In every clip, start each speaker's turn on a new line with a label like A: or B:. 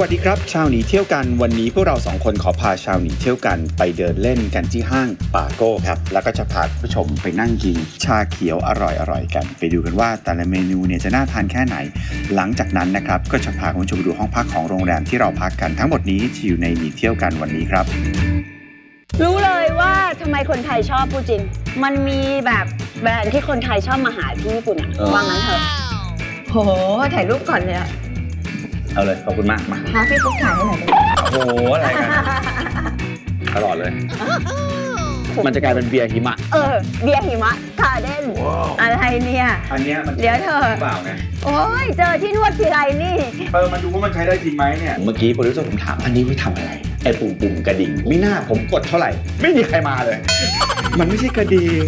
A: วัสดีครับ ชาวหนีเที่ยวกันวันนี้พวกเราสองคนขอพาชาวหนีเที่ยวกันไปเดินเล่นกันที่ห้างป่าโก้ครับ แล้วก็จะพาคุณผู้ชมไปนั่งกินชาเขียวอร่อยๆกัน ไปดูกันว่าแต่ละเมนูเนี่ยจะน่าทานแค่ไหน หลังจากนั้นนะครับก็จะพาคุณผู้ชมไปดูห้องพักของโรงแรมที่เราพักกันทั้งหมดนี้ที่อยู่ในหนีเที่ยวกันวันนี้ครับ
B: รู้เลยว่าทำไมคนไทยชอบพูดจริง มันมีแบบแบรนด์ที่คนไทยชอบมาหาที่ญี่ปุ่นอะ
A: เออ
B: ว่างั้นเถอะโหถ่ายรูปก่อนเลยอะ
A: เอาเลยขอบคุณมากมา
B: พาพี่ฟุ๊กถ่ายให้หน่อยดิ
A: โอ้โหอะไรกันตลอดเลย มันจะกลายเป็นเบียร์หิมะ
B: เออเบียร์หิมะกาเด้นอะไรเนี่ย
A: อันเนี้ยมัน
B: เดี๋ยวเถอะ
A: เปล่าไง
B: โอ้ยเจอที่นวดทีไรนี่
A: เออมาดูว่ามันใช้ได้จริงไหมเนี่ย เมื่อกี้โปรดิวเซอร์ผมถามอันนี้ไว้ทำอะไร ไอ้ปุ่มปุ่มกระดิ่งไม่น่าผมกดเท่าไหร่ ไม่มีใครมาเลย มันไม่ใช่กระดิ่ง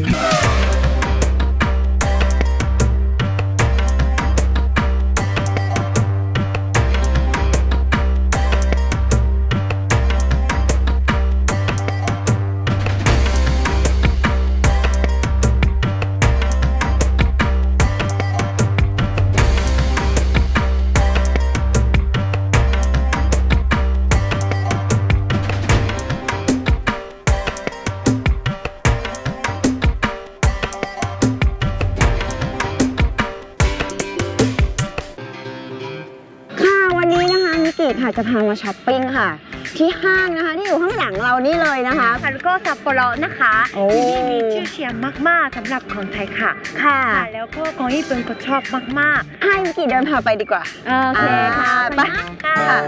B: จะพามาช้อปปิ้งค่ะ ที่ห้างนะคะที่อยู่ข้างหลังเรานี่เลยนะคะ
C: คารุโกซัปโปโรนะคะ
B: โอ้
C: ที่นี่มีชื่อเสียงมากๆสำหรับคนไทยค่ะ
B: ค่ะ
C: ค่ะแล้วก็ของญี่ปุ่นก็ชอบมาก
B: ให้มิกิเดินพาไปดีกว่า
C: ๆโอเค
B: ค่ะ
C: ค่ะ
B: ไป
C: ค่ะ
B: ค่ะ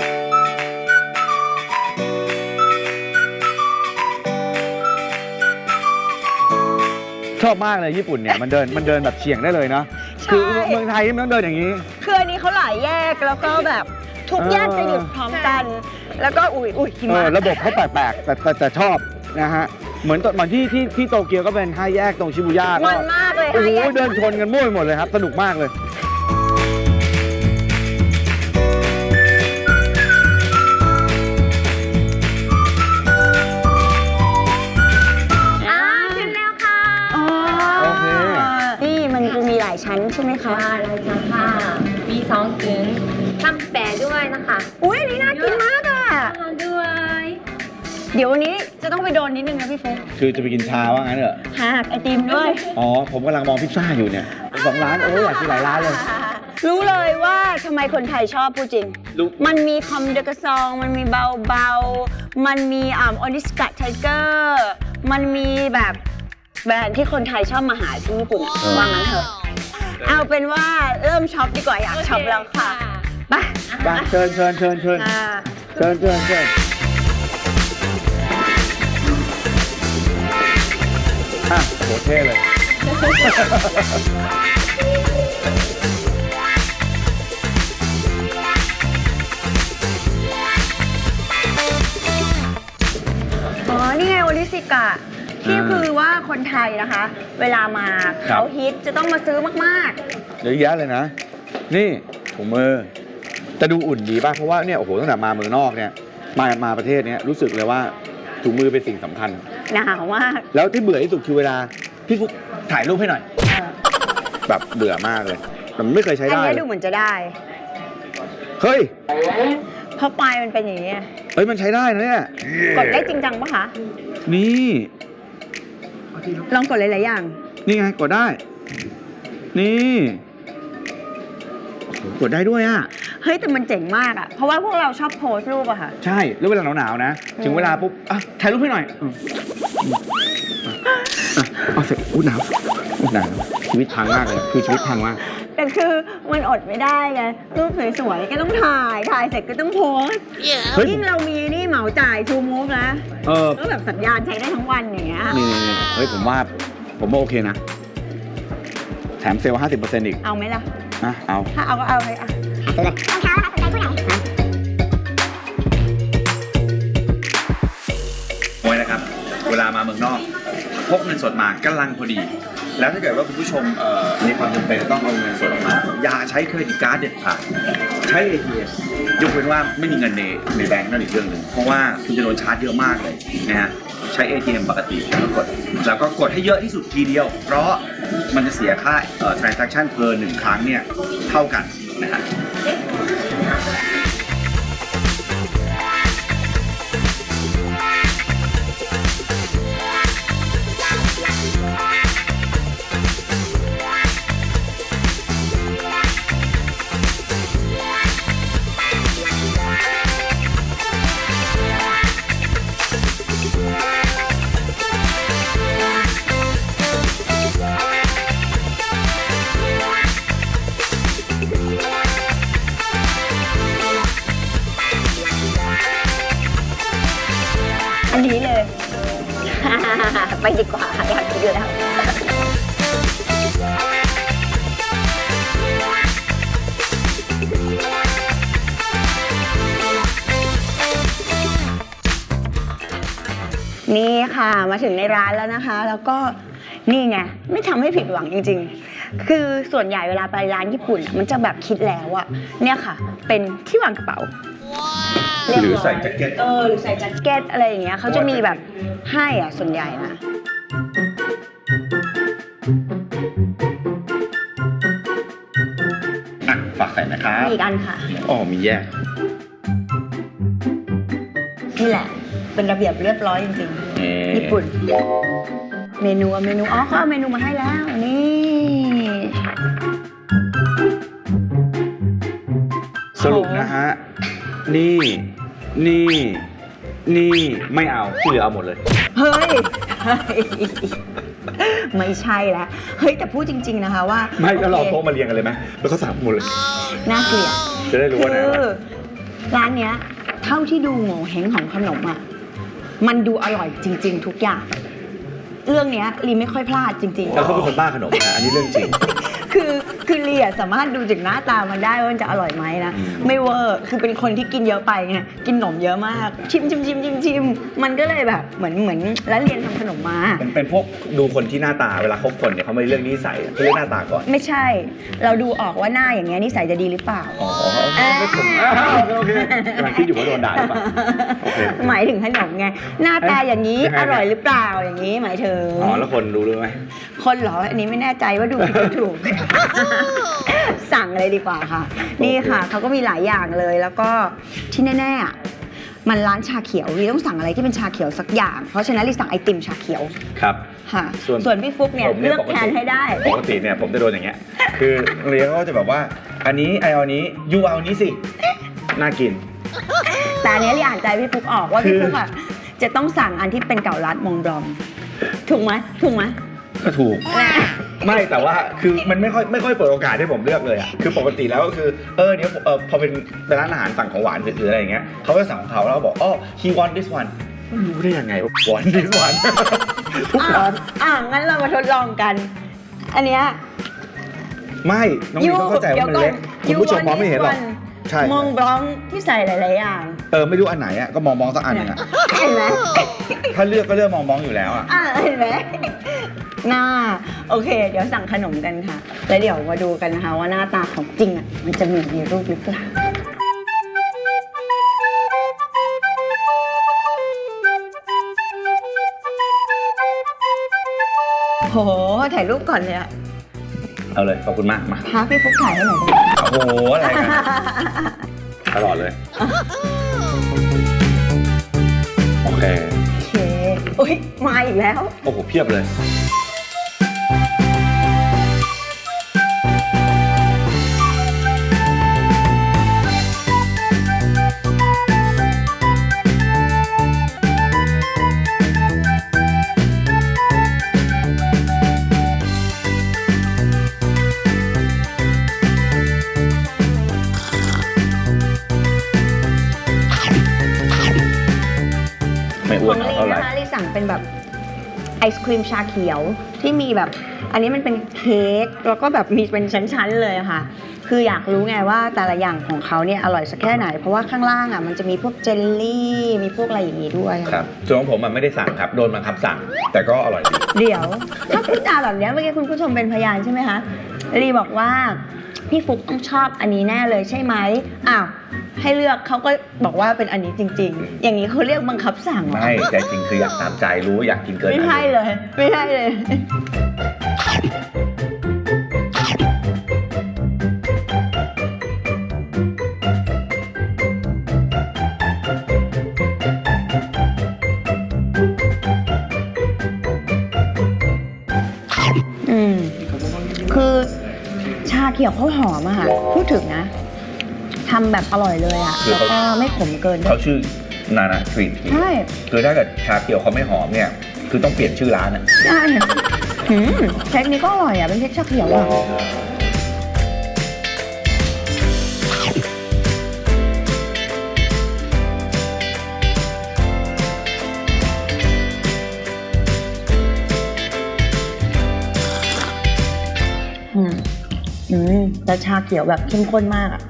A: ชอบมากเลยญี่ปุ่นเนี่ยมันเดินมันเดินแบบเฉียงได้เลยเนาะ
B: ใช่
A: คือเมืองไทยมันต้องเดินอย่างนี้
B: คืออันนี้เขาหลายแยกแล้วก็แบบ ทุก
A: เออ
B: แยกจะหยุดพร้อมกัน แล้วก็อุ้ยอุ้ยหิ
A: เอ
B: มะ
A: อระบบเขาแปลกๆแต่แต่แต่ชอบนะฮะเหมือนตอนเหมือนที่ที่ที่โตเกียวก็เป็นห้าแยกตรงชิบูย่าก็
B: มันมากเลย
A: โอ้
B: ค่ะ
A: โห
B: แยก
A: เดินชนกันมั่วไปหมดเลยครับ สนุกมากเลย
C: อ่าถึงแล้วค่ะ
B: อ๋อ
A: โอเค
B: นี่มันจะมีหลายชั้นใช่ไหมคะ
C: ค่ะเลยค่ะค่ะ
B: เดี๋ยววันนี้จะต้องไปโดนนิดนึงนะพี่ฟุ๊ก
A: คือจะไปกินชาว่างั้นเหรอ
B: หากไอติมด้วย
A: อ๋อ ผมกำลังมองพิซซ่าอยู่เนี่ยสองร้านโอ้ยอยากกินหลายร้านเลย
B: รู้เลยว่าทำไมคนไทยชอบพูดจริง
A: รู้
B: มันมีคอมเดกะซอง มันมีเบาเบาๆมันมีอ่าออนิสกัตไทเกอร์ มันมีแบบแบรนด์ที่คนไทยชอบมาหาที่ญี่ปุ่นอะว่างั้นเถอะ เอาเป็นว่าเริ่มช็อปดีกว่าอยากช็อปแล้วค่ะไป
A: ไปเชิญเชิญเชิญเชิญ
B: อ่า
A: เชิญเชิญเชิญ อะโหเท่เลย
B: อ๋อ นี่ไงโอริสิกะที่
A: อ่า
B: คือว่าคนไทยนะคะ เวลามา
A: ครับ
B: เขาฮิตจะต้องมาซื้อมาก
A: เยอะแยะเลยนะ นี่ถุงมือจะดูอุ่นดีป่ะ เพราะว่าเนี่ยโอ้โหตั้งแต่มาเมืองนอกเนี่ยมามาประเทศเนี้ยรู้สึกเลยว่า ถุงมือเป็นสิ่งสำคัญ
B: ๆหนาวมาก
A: แล้วที่เบื่อที่สุดคือเวลา พี่ฟุกถ่ายรูปให้หน่อย
B: เออ
A: แบบเบื่อมากเลยแต่มันไม่เคยใช้
B: อัน
A: ได้
B: นี้ดูเหมือนจะได้
A: เฮ้ย
B: เพราะปลายมันเป็นอย่างนี้ย
A: เฮ้ยมันใช้ได้นะเนี่ย
B: กดได้จริงจังปะคะ
A: นี่
B: ลองกดหลายๆอย่าง
A: นี่ไงกดได้ นี่โอ้โหกดได้ด้วยอะ
B: เฮ้ยแต่มันเจ๋งมากอะเพราะว่าพวกเราชอบโพสต์รูปอะค่ะ
A: ใช่แล้วเวลาหนาวๆนะ ถึงเวลาปุ๊บอะถ่ายรูปให้หน่อยอืมอะเอาเสร็จอุ้ยหนาวอุ๊ยหนาวชีวิตพังมากเลยคือชีวิตพังมาก
B: แต่คือมันอดไม่ได้ไงรูปสวยๆก็ต้องถ่ายถ่ายเสร็จก็ต้องโพสต์
A: เฮ้ย
B: ยิ่งเรามีนี่เหมาจ่ายทูมูฟนะ
A: เออ
B: ก็แบบสัญญาณใช้ได้ทั้งวันอย่างเงี้ย
A: นี่นี่นี่เฮ้ยผมว่าผมว่าโอเคนะ แถมเซลล์ห้าสิบเปอร์เซ็นต์อีก
B: เอาไหมล่ะ
A: นะเอา
B: ถ้าเอาก็เอาเลยอะ
A: โอ้ยนะครับ เวลามาเมืองนอกพกเงินสดมากำลังพอดี แล้วถ้าเกิดว่าคุณผู้ชมมีความจำเป็นต้องเอาเงินสดออกมา อย่าใช้เครดิตการ์ดเด็ดขาดใช้ ATM ยกเว้นว่าไม่มีเงินในในแบงก์นั่นอีกเรื่องหนึ่งเพราะว่าคุณจะโดนชาร์จเยอะมากเลยนะฮะใช้ ATM ปกติแล้วก็กด แล้วก็กดให้เยอะที่สุดทีเดียว เพราะมันจะเสียค่า transaction per หนึ่งครั้งเนี่ย เท่ากันนะฮะ
B: ดีกว่าอยากกินอยู่แล้วนี่ค่ะมาถึงในร้านแล้วนะคะ แล้วก็นี่ไงไม่ทำให้ผิดหวังจริง ๆ คือส่วนใหญ่เวลาไปร้านญี่ปุ่นอะมันจะแบบคิดแล้วอะเนี่ยค่ะ เป็นที่วางกระเป๋า
A: หรือใส่แจ็คเก็ต
B: เออหรือใส่แจ็คเก็ตอะไรอย่างเงี้ยเขาจะมีแบบให้อะส่วนใหญ่นะ
A: อะ นะครับ
B: มีอีกอันค่ะ
A: อ๋อมีแยก
B: นี่แหละ เป็นระเบียบเรียบร้อยจริง
A: เอ่อ
B: ๆญี่ปุ่น เมนูอะเมนูอ๋อเขาเอาเมนูมาให้แล้วนี่
A: สรุปนะฮะ นี่ นี่ นี่ไม่เอาที่เหลือเอาหมดเลย
B: เฮ้ยเฮ้ยไม่ใช่แล้วเฮ้ยแต่พูดจริง ๆนะคะว่า
A: ไม่ก็เรา
B: โอค
A: โต๊ะมาเรียงกันเลยไหมแล้วก็สั่งหมดเลย
B: น่าเกลียด
A: จะได้รู้ว่าไหน
B: คื
A: อะไร
B: อร้านเนี้ย เท่าที่ดูโง่เฮงของขนมอะ มันดูอร่อยจริง ๆ ทุกอย่าง เรื่องเนี้ยลีไม่ค่อยพลาดจริง
A: แล้วเขาเป็นคนบ้าขนมนะอันนี้เรื่องจริง
B: ๆ คือคือลีอะสามารถดูจากหน้าตามันได้ว่ามันจะอร่อยไหมนะ
A: อืม
B: ไม่เวอร์คือเป็นคนที่กินเยอะไปไงกินขนมเยอะมาก ชิมชิมชิมชิมชิมมันก็เลยแบบเหมือนเหมือนแล้วเรียนทำขนมมา
A: มันเป็นพวกดูคนที่หน้าตาเวลาคบคนเนี่ยเขาไม่เรื่องนิสัยเขาเรื่องหน้าตาก่อน
B: ไม่ใช่ เราดูออกว่าหน้าอย่างเงี้ยนิสัยจะดีหรือเปล่า
A: อ๋อไม่ผมอ้าวโอเคกำลังคิดอยู่ว่าโดนด่าหรือเปล่าโอเค
B: หมายถึงขนมไง หน้าตาอย่างนี้
A: ยังไง
B: อร่อยหรือเปล่าอย่างนี้หมายถึง
A: อ๋อแล้วคนรู้หรือไหม
B: คนเหรออันนี้ไม่แน่ใจว่าดูผิดหรือถูกสั่งเลยดีกว่าค่ะ นี่ค่ะเขาก็มีหลายอย่างเลยแล้วก็ที่แน่ๆอะมันร้านชาเขียววีต้องสั่งอะไรที่เป็นชาเขียวสักอย่าง เพราะฉะนั้นรีสั่งไอติมชาเขียว
A: ครับ
B: ค่ะ
A: ส่วน
B: ส่วนพี่ฟุกเนี่ย
A: ผม
B: เลือก
A: ป
B: แทนให้ได้
A: ปกติเนี่ยผมจะโดนอย่างเงี้ยคือเลี้ยงก็จะแบบว่า อันนี้ไอเอาอันนี้ยูเอาอันนี้สิน่ากิน
B: แต่อันเนี้ยรีอ่านใจพี่ฟุกออกว่า
A: คื
B: พี่
A: อ
B: ฟุกอะจะต้องสั่งอันที่เป็นเก่าลัดมองบลองถูกไหมถูกไหม
A: ก็ถูก
B: นะ
A: ไม่แต่ว่าคือมันไม่ค่อยไม่ค่อยเปิดโอกาสให้ผมเลือกเลยอะคือปกติแล้วก็คือเออเดี๋ยวเออพอเป็นเป็นร้านอาหารสั่งของหวานหรืออะไรอย่างเงี้ยเขาก็สั่งของเขาแล้วก็บอกอ๋อ he want this one ไม่รู้ได้ยังไงว่า want this one ทุกร้าน
B: อะงั้นเรามาทดลองกัน อันเนี้ย
A: ไม่ น้องมีต้องเข้าใจว่ามันเล็กคุณผู้ชมมองไม่เห็นหรอก ใช่
B: มองบลองที่ใส่หลาย ๆ อย่าง
A: เออไม่รู้อันไหนอะก็มองมองสักอันหนึงอะ
B: เห็นไหม
A: ถ้าเลือกก็เลือกมองมองอยู่แล้วอะ
B: อะเห็นไหมหน้าโอเค เดี๋ยวสั่งขนมกันค่ะ แล้วเดี๋ยวมาดูกันนะคะว่าหน้าตาของจริงอะมันจะมีในรูปหรือเปล่า โหถ่ายรูปก่อนเลยอะ
A: เอาเลย ขอบคุณมากมา
B: พาพี่ฟุกถ่ายให้หน่อยได้ไหม
A: โอ้โหอะไรกันตลอดเลย โอเค
B: โอเคอุ้ยมาอีกแล้ว
A: โอ้โหเพียบเลย ม
B: ชาเขียวที่มีแบบ อันนี้มันเป็นเค้กแล้วก็แบบมีเป็นชั้นๆเลยอะค่ะ คืออยากรู้ไงว่าแต่ละอย่างของเขาเนี่ยอร่อยสักแค่ไหน เพราะว่าข้างล่างอะมันจะมีพวกเจลลี่ มีพวกอะไรอย่างนี้ด้วย
A: ครับส่วนของผมมันไม่ได้สั่งครับ โดนบังคับสั่ง แต่ก็อร่อยดี
B: เดี๋ยวถ้าพูดจาแบบเนี้ยเมื่อกี้คุณผู้ชมเป็นพยานใช่ไหมคะลีบอกว่าพี่ฟุกต้องชอบอันนี้แน่เลยใช่ไหมอ้าว ให้เลือกเขาก็บอกว่าเป็นอันนี้จริง ๆ อย่างนี้เขาเรียกบังคับสั่งเหรอ
A: ไม่แต่จริงคืออยากตามใจรู้ว่าอยากกินเกิน
B: ไม่ใช่เลย ไม่ใช่เลย อืม คือชาเขียวเขาหอมอะค่ะ พูดถึงนะ ทำแบบอร่อยเลยอะแล้วก็ไม่ขมเกิน
A: เขาชื่อนานาทรีท
B: ใช่
A: คือถ้าเกิดชาเขียวเขาไม่หอมเนี่ย คือต้องเปลี่ยนชื่อร้านอะ
B: ใช่หืมเค้กนี้ก็อร่อยอะเป็นเค้กชาเขียวอะอืมอืมแต่ชาเขียวแบบเข้มข้นมากอะ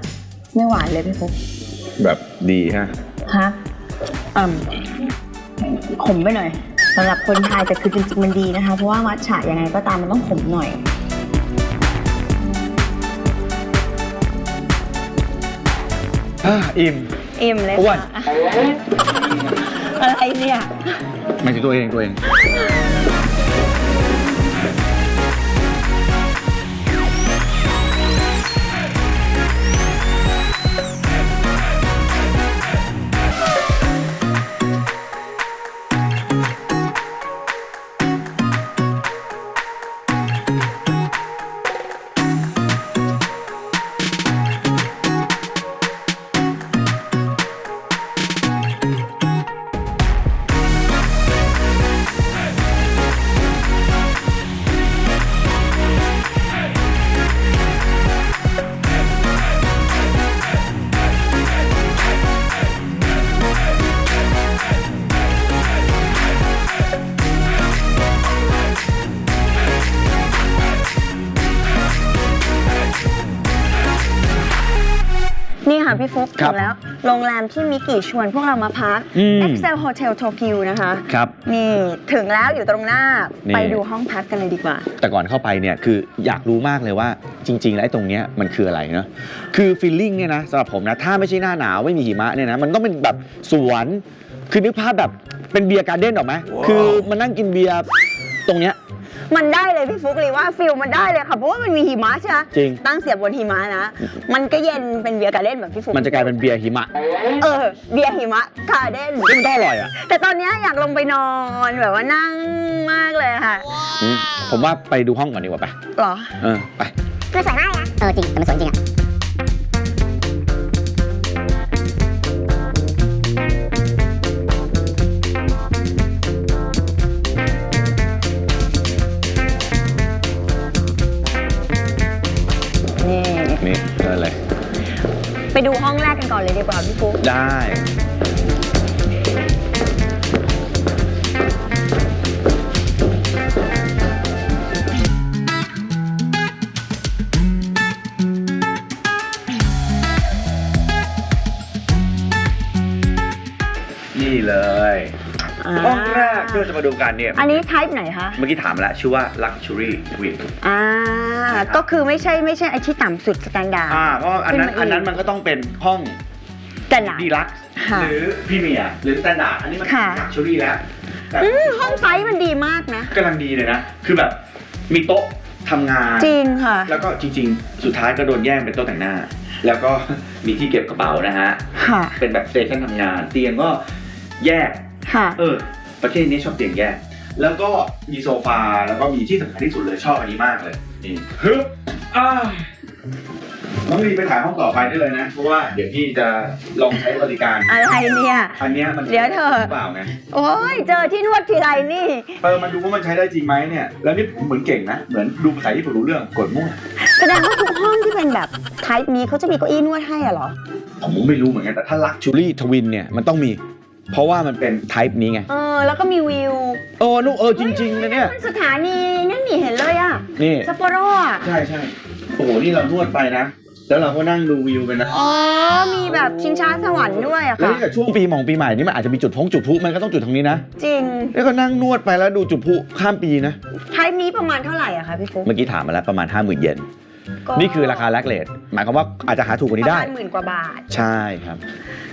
B: ไม่หวานเลยพี่ฟุก
A: แบบดีฮะ
B: ฮะอืมขมไปหน่อยสำหรับคนไทยแต่คือจริงๆมันดีนะคะ เพราะว่ามัทฉะยังไงก็ตามมันต้องขมหน่อย
A: อ่าอิ่ม
B: อิ่มเลย
A: อ้วน
B: ค่ะอะไรเนี่ย
A: หมายถึงตัวเองตัวเอง
B: ค่ะพี่ฟุก
A: ครั
B: ถึ
A: บ
B: งแล้ว โรงแรมที่มิกิชวนพวกเรามาพัก
A: อืม
B: Excel Hotel Tokyo นะคะ
A: ครับ
B: นี่ถึงแล้วอยู่ตรงหน้า
A: นี่
B: ไปดูห้องพักกันเลยดีกว่า
A: แต่ก่อนเข้าไปเนี่ยคืออยากรู้มากเลยว่าจริง ๆ แล้วไอ้ตรงเนี้ยมันคืออะไรเนาะคือฟีลลิ่งเนี่ยนะสำหรับผมนะ ถ้าไม่ใช่หน้าหนาวไม่มีหิมะเนี่ยนะมันต้องเป็นแบบสวนคือนึกภาพแบบเป็นเบียร์การ์เด้นออกไหมคือมานั่งกินเบียร์ตรงเนี้ย
B: มันได้เลยพี่ฟุกเลยว่าฟิลมันได้เลยค่ะเพราะว่ามันมีหิมะใช่ไหม
A: จริง
B: ตั้งเสียบบนหิมะนะ มันก็เย็นเป็นเบียร์การ์เด้นแบบพี่ฟุก
A: มันจะกลายเป็นเบียร์หิมะ
B: เออเบียร์หิมะการ์เด้น
A: ซึ่งมันต้องอร่อยอะ
B: แต่ตอนเนี้ยอยากลงไปนอนแบบว่านั่งมากเลยค่ะ
A: อืมผมว่าไปดูห้องก่อนดีกว่าไป
B: หรอ
A: เออ ไป
D: มันสวยมากเลยนะ เออจริงแต่มันสวยจริงอะ
B: ไปดูห้องแรกกันก่อนเลยดีกว่าพี่ฟุก
A: ได้ ที่เราจะมาดูกันเนี่ย
B: อันนี้ type ไหนคะ
A: เมื่อกี้ถามมาแล้วชื่อว่า Luxury Twin
B: อ่า ก็คือไม่ใช่ไม่ใช่ไอที่ต่ำสุดสแตนดาร์ด
A: อ่าเพราะอันนั้น
B: ขึ้นมาอีก
A: อันนั้นมันก็ต้องเป็นห้อง
B: แต่หนา
A: ดีลักซ์
B: ค่ะ
A: หรือพรีเมียร์หรือสแตนดาร์ดอันนี้มัน
B: ค่ะ
A: ลักชัวรี่แล้วแต่
B: อืมห้องไซส์มันดีมากนะ
A: กำลังดีเลยนะ คือแบบมีโต๊ะทำงาน
B: จริงค่ะ
A: แล้วก็จริง ๆ สุดท้ายก็โดนแย่งเป็นโต๊ะแต่งหน้า แล้วก็มีที่เก็บกระเป๋านะฮะ
B: ค่ะ
A: เป็นแบบสเตชันทำงาน เตียงก็แยก
B: ค่ะ
A: เออ ประเทศนี้ชอบเตียงแยกแล้วก็มีโซฟาแล้วก็มีที่สำคัญที่สุดเลยชอบอันนี้มากเลยนี่ฮึบอ้าวน้องลีไปถ่ายห้องต่อไปได้เลยนะ เพราะว่าเดี๋ยวพี่จะลองใช้บริการ
B: อะไรเนี่ย
A: อันเนี้ยมัน
B: เดี๋ยวเถอะ
A: หรือเปล่าไง
B: โอ้ยเจอที่นวดทีไรนี่
A: เออมาดูว่ามันใช้ได้จริงไหมเนี่ย แล้วนี่ผมเหมือนเก่งนะ เหมือนดูภาษาญี่ปุ่นรู้เรื่องกดมั่ว
B: แสดงว่าทุกห้องที่เป็นแบบ type นี้เขาจะมีเก้าอี้นวดให้อะเหรอ
A: ผมไม่รู้เหมือนกันแต่ถ้าลักชูรี่ทวินเนี่ยมันต้องมี เพราะว่ามันเป็นไทป์นี้ไง
B: เออ แล้วก็มีวิว
A: เออลูกเออจริงๆนะเนี่ย
B: ฮ้สถานีนั่นนี่เห็นเลยอะ
A: นี่
B: ซัปโปโรอะ
A: ใช่ใช่โอ้โหนี่เรานวดไปนะ แล้วเราก็นั่งดูวิวไปนะ
B: อ๋อมีแบบชิงช้าสวรรค์ด้วยอะ
A: แล้ว
B: ค่ะ
A: นี่กับช่วงปีหมองปีใหม่นี่มันอาจจะมีจุดพงจุดพลุมันก็ต้องจุดทางนี้นะ
B: จริง
A: แล้วก็นั่งนวดไปแล้วดูจุดพลุข้ามปีนะ
B: type นี้ประมาณเท่าไหร่อะคะพี่ฟุ๊ก
A: เมื่อกี้ถามมาแล้วประมาณ 5 0,000 เยน
B: ก็
A: นี่คือราคาแลกเลทหมายความว่าอาจจะหาถูกกว่านี้
B: ประ
A: ได้
B: มาณหมื่นกว่าบาท
A: ใช่ครับ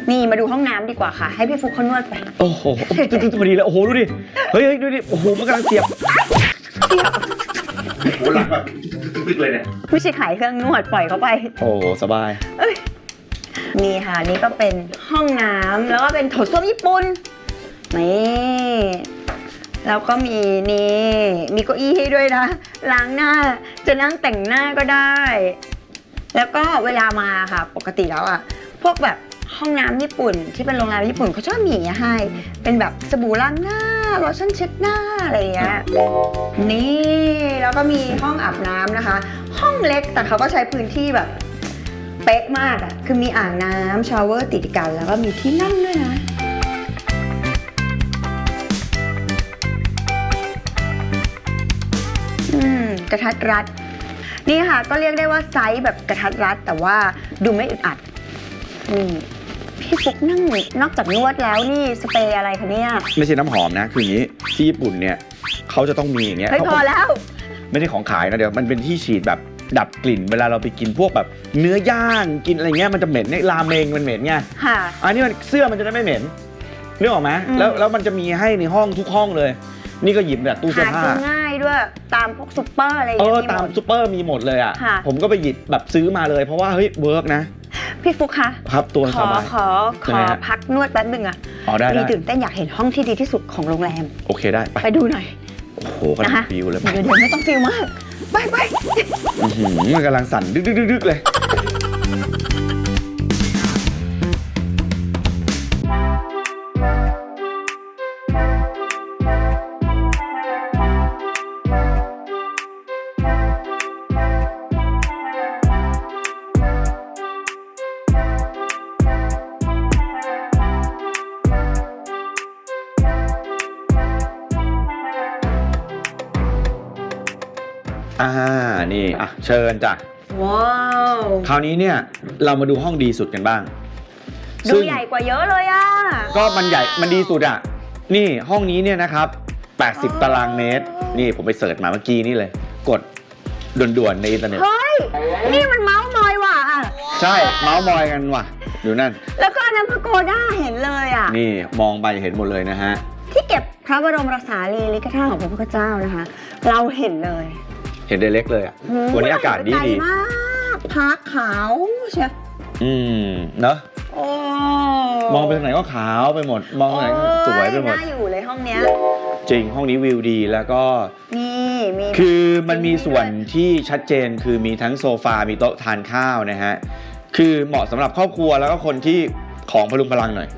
B: นี่มาดูห้องน้ำดีกว่าค่ะ ให้พี่ฟุ๊กเขานวดไป
A: โอ้โหจุดๆพอดีเลยโอ้โห ดูดิ เฮ้ยเฮ้ยดูดิ โอ้โห มันกำลังเสียบโอ้โหหลังแบบตึกๆเลยเนี่ย
B: ไม่ใช่ขายเครื่องนวดปล่อยเขาไป
A: โอ้โห สบาย
B: นี่ค่ะ นี่ก็เป็นห้องน้ำแล้วก็เป็นโถส้วมญี่ปุ่นนี่แล้วก็มีนี่มีเก้าอี้ให้ด้วยนะล้างหน้าจะนั่งแต่งหน้าก็ได้ แล้วก็เวลามาค่ะ ปกติแล้วอะพวกแบบ ห้องน้ำญี่ปุ่น ที่เป็นโรงแรมญี่ปุ่นเขาชอบมีอย่างเงี้ยให้ เป็นแบบสบู่ล้างหน้าโลชั่นเช็ดหน้าอะไรอย่างเงี้ยนี่แล้วก็มีห้องอาบน้ำนะคะ ห้องเล็กแต่เขาก็ใช้พื้นที่แบบเป๊ะมากอะคือมีอ่างน้ำชาวเวอร์ติดกัน แล้วก็มีที่นั่งด้วยนะ อืม กระทัดรัด นี่ค่ะ ก็เรียกได้ว่าไซส์แบบกระทัดรัด แต่ว่าดูไม่อึดอัดนี่ พี่ฟุกนั่งนอกจากนวดแล้วนี่สเปรย์อะไรคะเนี่ย
A: ไม่ใช่น้ำหอมนะ คืออย่างนี้ที่ญี่ปุ่นเนี่ยเขาจะต้องมีอย่างเงี้ย
B: เฮ้ยพอแล้ว
A: ไม่ได้ของขายนะเดี๋ยวมันเป็นที่ฉีดแบบดับกลิ่นเวลาเราไปกินพวกแบบเนื้อย่างกินอะไรเงี้ยมันจะเหม็นเนี่ยราเมงมันเหม็นไง
B: ค่ะ
A: อันนี้มันเสื้อมันจะได้ไม่เหม็นนึกออกไหม
B: อืม
A: แล้วแล้วมันจะมีให้ในห้องทุกห้องเลย นี่ก็หยิบแบบตู้เสื้อ
B: หา
A: ผ้า
B: ซื้อง่ายด้วยตามพวกซุปเปอร์อะไรอย่าง
A: เอ
B: เงี้
A: อยตาม
B: หด
A: ซูเปอร์มีหมดเลยอะ
B: ค่ะ
A: ผมก็ไปหยิบแบบซื้อมาเลยเพราะว่า เฮ้ย เวิร์กนะ
B: พี่ฟุกคะ
A: ครับตัว
B: ข
A: ส
B: อบา
A: ย
B: ขอข
A: ยัง
B: อ
A: ไงฮะ
B: พักนวดแป๊บนึงอะ
A: อ๋อได้
B: มี
A: ได้
B: ตื่นเต้นอยากเห็นห้องที่ดีที่สุดของโรงแรม
A: โอเคได้ไป
B: ไปดูหน่อย
A: โอ้โหกำลั
B: นะ
A: ง
B: คะ
A: ฟิวเลย
B: เดี๋ยวเดี๋ยวไม่ต้องฟิลมาก ไปไป
A: อื้อหือมันกำลังสั่นดึกดึกดึกดึกเลย เชิญจ้ะ
B: ว้าว
A: คราวนี้เนี่ยเรามาดูห้องดีสุดกันบ้าง
B: ดู
A: ซึ่ง
B: ใหญ่กว่าเยอะเลยอะ
A: ก็มันใหญ่มันดีสุดอะ นี่ห้องนี้เนี่ยนะครับ
B: อ๋อ
A: 80 ตารางเมตร นี่ผมไปเสิร์ชมาเมื่อกี้นี่เลย กดด่วนๆในอินเทอร์เน็ต
B: เฮ้ย นี่มันเมาส์มอยว่ะ
A: ใช่เมาส์มอยกันว่ะ ดูนั่น
B: แล้วก็อันนั้นพระโกด้าเห็นเลยอะ
A: นี่มองไปเห็นหมดเลยนะฮะ
B: ที่เก็บพระบรมราชาลีลิกธาตุของพระพุทธเจ้านะคะ เราเห็นเลย
A: เห็นเดเล็กเลยอะวันนี้อากาศดี
B: ไกล
A: ดี
B: มากพักขาวเชียว
A: อืมเนอะ
B: โอ้
A: มองไปทางไหนก็ขาวไปหมด มองไปไหนก็สวยไปหมด
B: น่าอยู่เลยห้องเนี้ย
A: จริงห้องนี้วิวดีแล้วก็
B: นี่มี
A: คือมันมีส่วนที่ชัดเจนคือมีทั้งโซฟา มีโต๊ะทานข้าวนะฮะ คือเหมาะสำหรับครอบครัวแล้วก็คนที่ของพลุงพลังหน่อย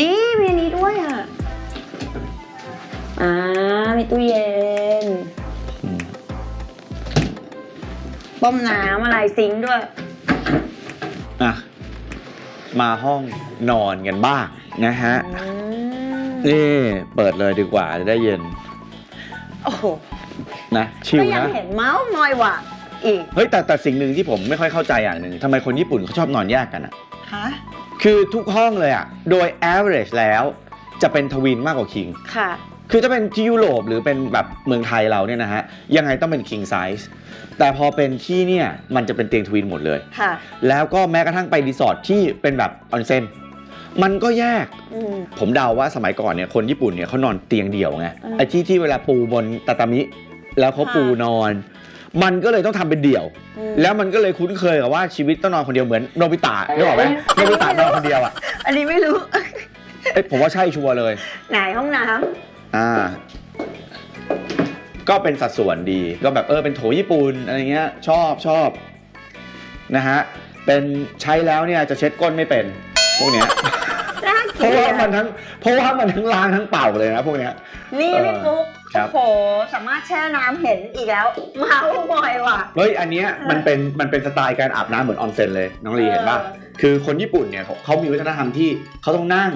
B: นี่มีอันนี้ด้วยอะอ่ามีตู้เย็น ต้มน้ำอะไรซิงค์ด้วย
A: อะ มาห้องนอนกันบ้างนะฮะ
B: อืม
A: นี่เปิดเลยดีกว่าจะได้เย็น
B: โอ้โห
A: นะชิล
B: ก็ยัง
A: นะ
B: เห็นเมาส์มอยว่ะ อีก
A: เฮ้ยแต่แต่สิ่งหนึ่งที่ผมไม่ค่อยเข้าใจอย่างหนึ่งทำไมคนญี่ปุ่นเขาชอบนอนแยกกันอะ
B: ฮะ
A: คือทุกห้องเลยอะโดย average แล้วจะเป็นทวินมากกว่าคิง
B: ค่ะ
A: คือถ้าเป็นที่ยุโรปหรือเป็นแบบเมืองไทยเราเนี่ยนะฮะยังไงต้องเป็น king size แต่พอเป็นที่เนี่ยมันจะเป็นเตียงทวินหมดเลย
B: ค่ะ
A: แล้วก็แม้กระทั่งไปรีสอร์ทที่เป็นแบบออนเซ็นมันก็แยก
B: อืม
A: ผมเดาว่าสมัยก่อนเนี่ยคนญี่ปุ่นเนี่ยเขานอนเตียงเดี่ยวไง
B: อืม
A: ไอ้ที่ที่เวลาปูบนตาตามิ แล้วเขา
B: ค่ะ
A: ปูนอน มันก็เลยต้องทำเป็นเดี่ยว
B: อืม
A: แล้วมันก็เลยคุ้นเคยกับว่าชีวิตต้องนอนคนเดียวเหมือนโนบิตะนึกออกไหมโนบิตะนอนคนเดียวอะ
B: อันนี้ไม่รู้
A: เอ้ยผมว่าใช่ชัวร์เลย
B: ไหนห้องน้
A: อ่า ก็เป็นสัดส่วนดีก็แบบเออเป็นโถญี่ปุ่นอะไรเงี้ยชอบชอบนะฮะเป็นใช้แล้วเนี่ยจะเช็ดก้นไม่เป็น พวกเนี้ยำ
B: น่า
A: เพ
B: เกลี
A: ราะ
B: ย
A: ว่า
B: ด
A: มันทั้งเพราะว่ามันทั้งล้างทั้งเป่าเลยนะพวกเนี้ย
B: นี่
A: เออ
B: พี่ฟุ๊ก
A: ครับ
B: โอ้โหสามารถแช่น้ำเห็นอีกแล้ว เมาส์มอยว่ะ
A: เฮ้ยอันเนี้ยมันเป็นมันเป็นสไตล์การอาบน้ำเหมือนออนเซ็นเลยน้องลีเห็นป่ะ
B: เออ
A: คือคนญี่ปุ่นเนี่ยเขาเขามีวัฒนธรรมที่เขาต้องนั่ง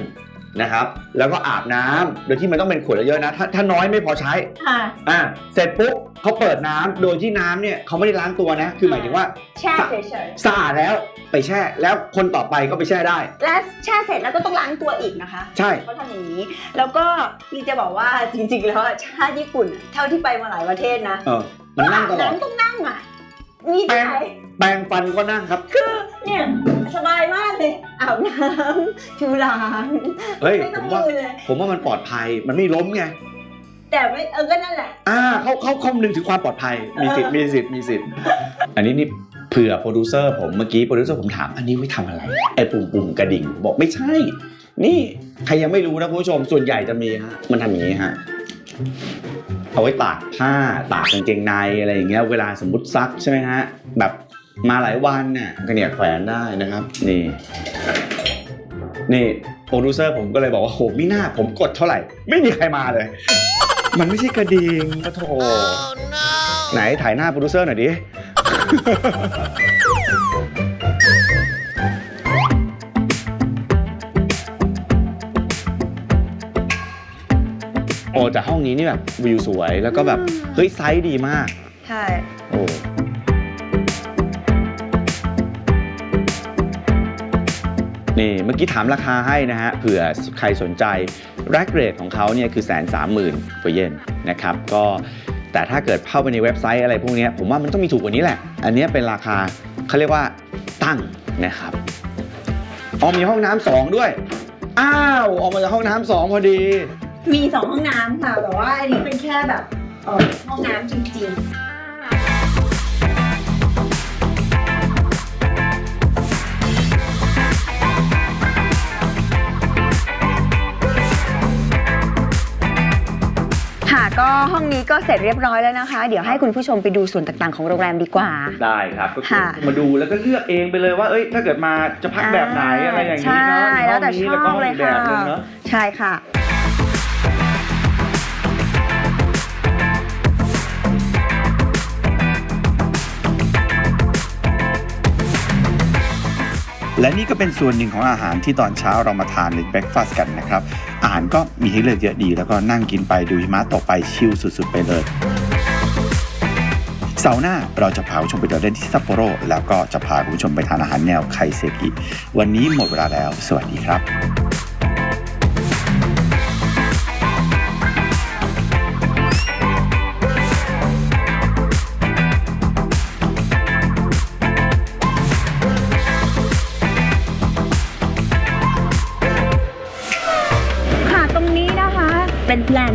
A: นะครับ แล้วก็อาบน้ำโดยที่มันต้องเป็นขวดเยอะๆนะถ้าถ้าน้อยไม่พอใช้
B: ค่ะ
A: อ่าเสร็จปุ๊บเขาเปิดน้ำโดยที่น้ำเนี่ยเขาไม่ได้ล้างตัวนะ คือหมายถึงว่า
B: แช่เฉย
A: สะอาดแล้วไปแช่ แล้วคนต่อไปก็ไปแช่ได้
B: ๆ และแช่เสร็จแล้วก็ต้องล้างตัวอีกนะคะ
A: ใช่
B: เขาทำอย่างนี้ แล้วก็ลีจะบอกว่าจริงๆ แล้วอะชาติญี่ปุ่น เท่าที่ไปมาหลายประเทศนะ
A: เออ มันนั่งตลอด
B: น้ำต้องนั่งอะ มี
A: แปรง
B: ใคร
A: แปรงฟันก็นั่งครับ
B: คือเนี่ยสบายมากเลยอาบน้ำถูล้าง
A: เฮ้ย
B: ไม่
A: ผ
B: ต้อง
A: มว่า
B: มือเลย
A: ผมว่ามันปลอดภัย มันไม่ล้มไง
B: แต่ไม่เออก็นั่นแหละ
A: อ่าเขาเขาคำนึงถึงความปลอดภัย มีสิทธิ์ มีสิทธิ์ มีสิทธิ์ อันนี้นี่เผื่อโปรดิวเซอร์ผมเมื่อกี้โปรดิวเซอร์ผมถามอันนี้ไว้ทำอะไร ไอ้ปุ่มปุ่มกระดิ่ง บอกไม่ใช่ นี่ใครยังไม่รู้นะคุณผู้ชม ส่วนใหญ่จะมีฮะ มันทำอย่างนี้ฮะ เอาไว้ตากผ้าตากกางเกงในอะไรอย่างเงี้ยเวลาสมมติซักใช่ไหมฮะแบบมาหลายวันเนี่ยก็เนี่ยแขวนได้นะครับนี่นี่โปรดิวเซอร์ผมก็เลยบอกว่าโหไม่น่าผมกดเท่าไหร่ ไม่มีใครมาเลย มันไม่ใช่กระดิ่งปะโถไหนถ่ายหน้าโปรดิวเซอร์หน่อยดิ จากห้องนี้นี่แบบวิวสวย แล้วก็แบบเฮ้ยไซส์ดีมาก
B: ใช่
A: โอ้นี่เมื่อกี้ถามราคาให้นะฮะเผื่อใครสนใจแร็กเรทของเขาเนี่ยคือแสนสามหมื่นกว่าเยนนะครับก็แต่ถ้าเกิดเข้าไปในเว็บไซต์อะไรพวกนี้ผมว่ามันต้องมีถูกกว่านี้แหละ อันนี้เป็นราคาเขาเรียกว่าตั้งนะครับอ๋อมีห้องน้ำสองด้วย อ้าว ออกมาจากห้องน้ำสองพอดี
B: มีสองห้องน้ำค่ะแต่ว่าอันนี้เป็นแค่แบบเอ่อห้องน้ำจริงๆ ค่ะก็ห้องนี้ก็เสร็จเรียบร้อยแล้วนะคะ เดี๋ยวให้คุณผู้ชมไปดูส่วนต่างๆของโรงแรมดีกว่า
A: ได้ครับก็คือ
B: ค่ะ
A: มาดูแล้วก็เลือกเองไปเลยว่า เอ้ย ถ้าเกิดมาจะพักแบบไหนอะไรอย่างนี้เนาะ
B: ใช่แล้วแต่ช
A: ห้งนี้
B: อบเลย
A: แวก็
B: ค่ะ
A: ห้องอีกแบบนึงเนาะ
B: ใช่ค่ะ
A: และนี่ก็เป็นส่วนหนึ่งของอาหารที่ตอนเช้าเรามาทานในเบรกฟาสต์กันนะครับ อาหารก็มีให้เลือกเยอะดี แล้วก็นั่งกินไปดูหิมะตกไปชิลสุดๆไปเลยเสาร์หน้าเราจะพาคุณผู้ชมไปเดินเล่นที่ซัปโปโรแล้วก็จะพาคุณผู้ชมไปทานอาหารแนวไคเซกิ วันนี้หมดเวลาแล้ว สวัสดีครับ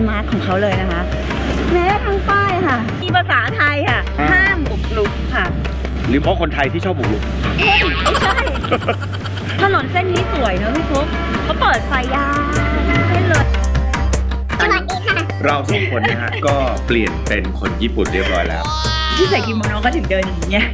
B: มาร์คของเขาเลยนะคะ แม้ทางป้ายค่ะ มีภาษาไทยค่ะ
A: อ่า
B: ห้ามบุกรุกค่ะ
A: หรือเพราะคนไทยที่ชอบบุกรุก
B: เฮ้ยไม่ใช่ ถนนเส้นนี้สวยเนอะพี่ฟุ๊กเขาเปิดไฟยาวเส้นเลย
D: สวัสดีค่ะ
A: เราสองคนนะฮะ ก็เปลี่ยนเป็นคนญี่ปุ่นเรียบร้อยแล้ว
B: ที่ใส่กิโมโนก็ถึงเดินอย่างเงี้ย